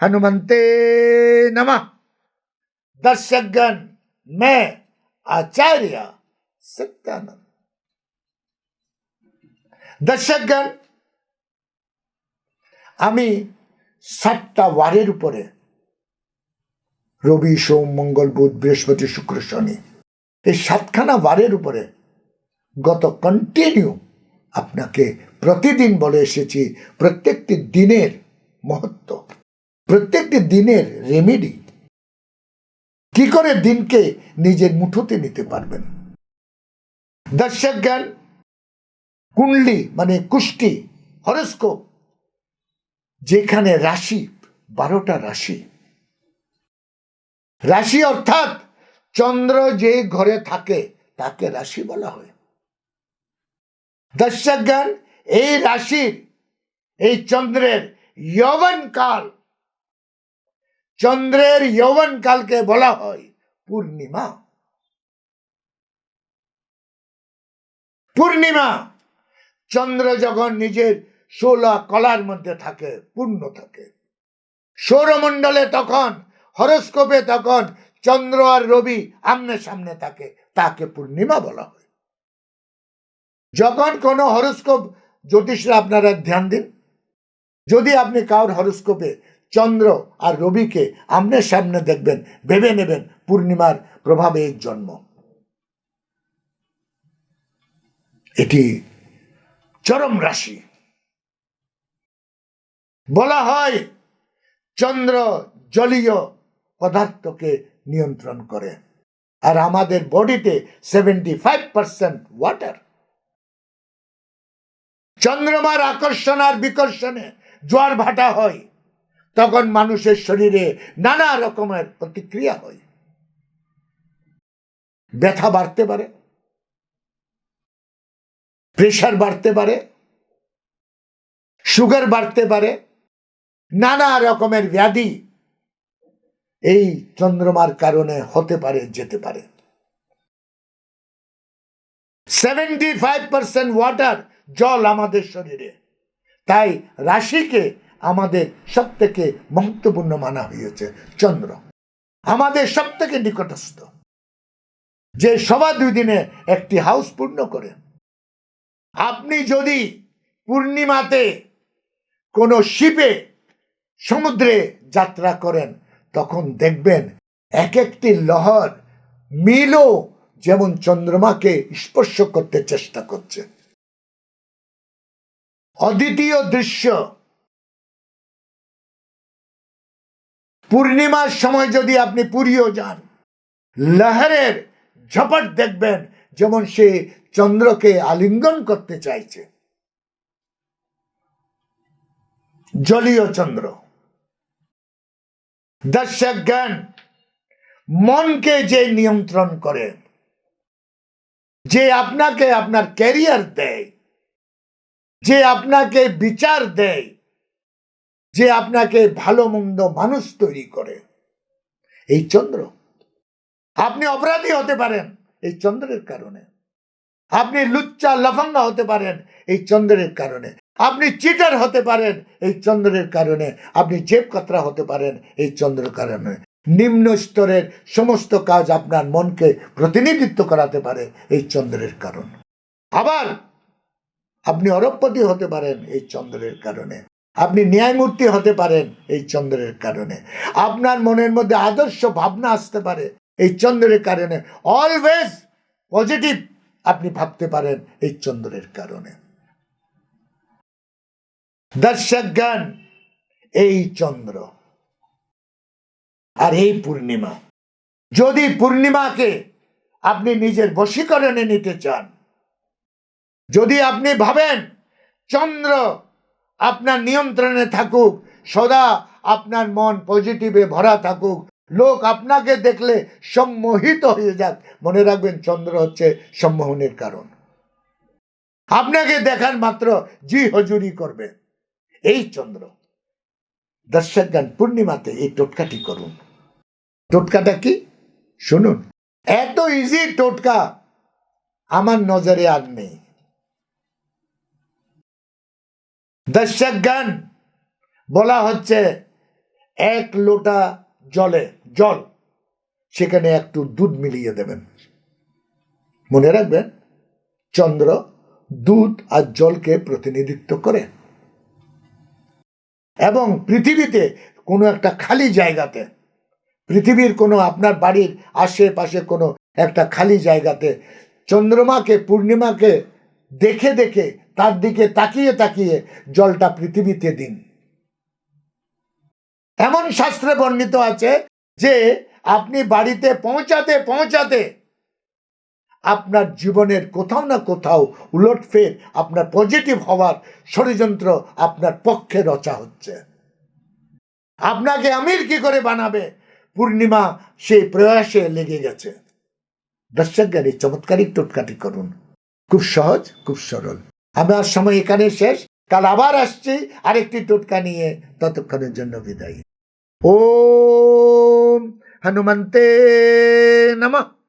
हनुमंते नमः दर्शकगण मैं आचार्य सत्यानंद দর্শকগণ আমি সাতটা ওয়ারের উপরে রবি সোম মঙ্গল বুধ বৃহস্পতি শুক্র শনি এই সাতখানা বারের উপরে গত কন্টিনিউ আপনাকে প্রতিদিন বলে এসেছি প্রত্যেকটি দিনের মহত্ব প্রত্যেকটি দিনের রেমেডি কি করে দিনকে নিজের মুঠোতে নিতে পারবেন? দর্শক জ্ঞান কুণ্ডলি মানে কুষ্টি, হরস্কোপ, যেখানে রাশি, বারোটা রাশি। রাশি অর্থাৎ চন্দ্র যে ঘরে থাকে, তাকে রাশি বলা হয়। দর্শক জ্ঞান এই রাশির, এই চন্দ্রের যৌবন কাল চন্দ্রের যৌবন কালকে বলা হয় পূর্ণিমা। পূর্ণিমা। চন্দ্র যখন নিজের ষোলা কলার মধ্যে থাকে, পূর্ণ থাকে। সৌরমণ্ডলে তখন, হরস্কোপে তখন চন্দ্র আর রবি আমনে সামনে থাকে, তাকে পূর্ণিমা বলা হয়। যখন কোনো হরস্কোপ, জ্যোতিষরা আপনারা ধ্যান দিন। যদি আপনি কারোর হরস্কোপে চন্দ্র আর রবিকে আমনে সামনে দেখবেন, ভেবে নেবেন পূর্ণিমার প্রভাবে এর জন্ম। এটি চরম রাশি। বলা হয়, চন্দ্র জলীয় পদার্থকে নিয়ন্ত্রণ করে, আর আমাদের বডিতে সেভেন্টি ফাইভ পার্সেন্ট ওয়াটার চন্দ্রমার আকর্ষণ আর বিকর্ষণে জোয়ার ভাটা হয়। তখন মানুষের শরীরে নানা রকমের প্রতিক্রিয়া হয়। ব্যথা বাড়তে পারে প্রেশার বাড়তে পারে সুগার বাড়তে পারে, নানা রকমের ব্যাধি এই চন্দ্রমার কারণে হতে পারে, যেতে পারে। সেভেন্টি ফাইভ পার্সেন্ট ওয়াটার জল আমাদের শরীরে। তাই রাশিকে আমাদের সব থেকে মহত্বপূর্ণ মানা হয়েছে, চন্দ্র। আমাদের সব থেকে নিকটস্থ। যে সবা দুই দিনে একটি হাউস পূর্ণ করে। আপনি যদি পূর্ণিমাতে কোনো শিপে সমুদ্রে যাত্রা করেন, তখন দেখবেন এক একটি লহর মিলও যেমন চন্দ্রমাকে স্পর্শ করতে চেষ্টা করছে। অদ্বিতীয় দৃশ্য পূর্ণিমার সময় যদি আপনি পুরীও যান, লহরের ঝপট দেখবেন যেমন সে চন্দ্রকে আলিঙ্গন করতে চাইছে। জলীয় চন্দ্র। দর্শক জ্ঞান মনকে যে নিয়ন্ত্রণ করে, যে আপনাকে আপনার ক্যারিয়ার দেয়, যে আপনাকে বিচার দেয় যে আপনাকে ভালো মন্দ মানুষ তৈরি করে। এই চন্দ্র। আপনি অপরাধী হতে পারেন এই চন্দ্রের কারণে। আপনি লুচ্চা লফঙ্গা হতে পারেন এই চন্দ্রের কারণে। আপনি চিটার হতে পারেন এই চন্দ্রের কারণে। আপনি জেব কাতরা হতে পারেন এই চন্দ্রের কারণে। নিম্ন স্তরের সমস্ত কাজ আপনার মনকে প্রতিনিধিত্ব করাতে পারে এই চন্দ্রের কারণ। আবার আপনি অরবপতি হতে পারেন এই চন্দ্রের কারণে। আপনি ন্যায়মূর্তি হতে পারেন এই চন্দ্রের কারণে। আপনার মনের মধ্যে আদর্শ ভাবনা আসতে পারে এই চন্দ্রের কারণে। অলওয়েজ পজিটিভ আপনি ভাবতে পারেন এই চন্দ্রের কারণে। দর্শক জ্ঞান এই চন্দ্র আর এই পূর্ণিমা, যদি পূর্ণিমাকে আপনি নিজের বশীকরণে নিতে চান, যদি আপনি ভাবেন চন্দ্র আপনার নিয়ন্ত্রণে থাকুক, সদা আপনার মন পজিটিভে ভরা থাকুক। লোক আপনাকে দেখলে সম্মোহিত হয়ে যাক। মনে রাখবেন, চন্দ্র হচ্ছে সম্মোহনের কারণ। আপনাকে দেখার মাত্র জি হজুরি করবে। এই চন্দ্র। দর্শক গান, পূর্ণিমাতে এই টোটকাটি করুন। টোটকাটা কি? শুনুন। এত ইজি টোটকা আমার নজরে আর নেই। দর্শক গান বলা হচ্ছে এক লোটা জলে, জল। সেখানে একটু দুধ মিলিয়ে দেবেন। মনে রাখবেন, চন্দ্র দুধ আর জলকে প্রতিনিধিত্ব করে। এবং পৃথিবীতে কোনো একটা খালি জায়গাতে, পৃথিবীর কোনো আপনার বাড়ির আশেপাশে কোনো একটা খালি জায়গাতে চন্দ্রমাকে, পূর্ণিমাকে দেখে দেখে তার দিকে তাকিয়ে তাকিয়ে জলটা পৃথিবীতে দিন। এমন শাস্ত্রে বর্ণিত আছে যে আপনি বাড়িতে পৌঁছাতে পৌঁছাতে আপনার জীবনের কোথাও না কোথাও উলটফের আপনার পজিটিভ হওয়ার ষড়যন্ত্র আপনার পক্ষে রচা হচ্ছে। আপনাকে আমির কি করে বানাবে? পূর্ণিমা সেই প্রয়াসে লেগে গেছে। দর্শক জ্ঞানী চমৎকারিক টোটকাটি করুন। খুব সহজ, খুব সরল। আমার সময় এখানে শেষ। কাল আবার আসছি, আরেকটি টোটকা নিয়ে ততক্ষণের জন্য বিদায়। ও হনুমন্তে নমঃ।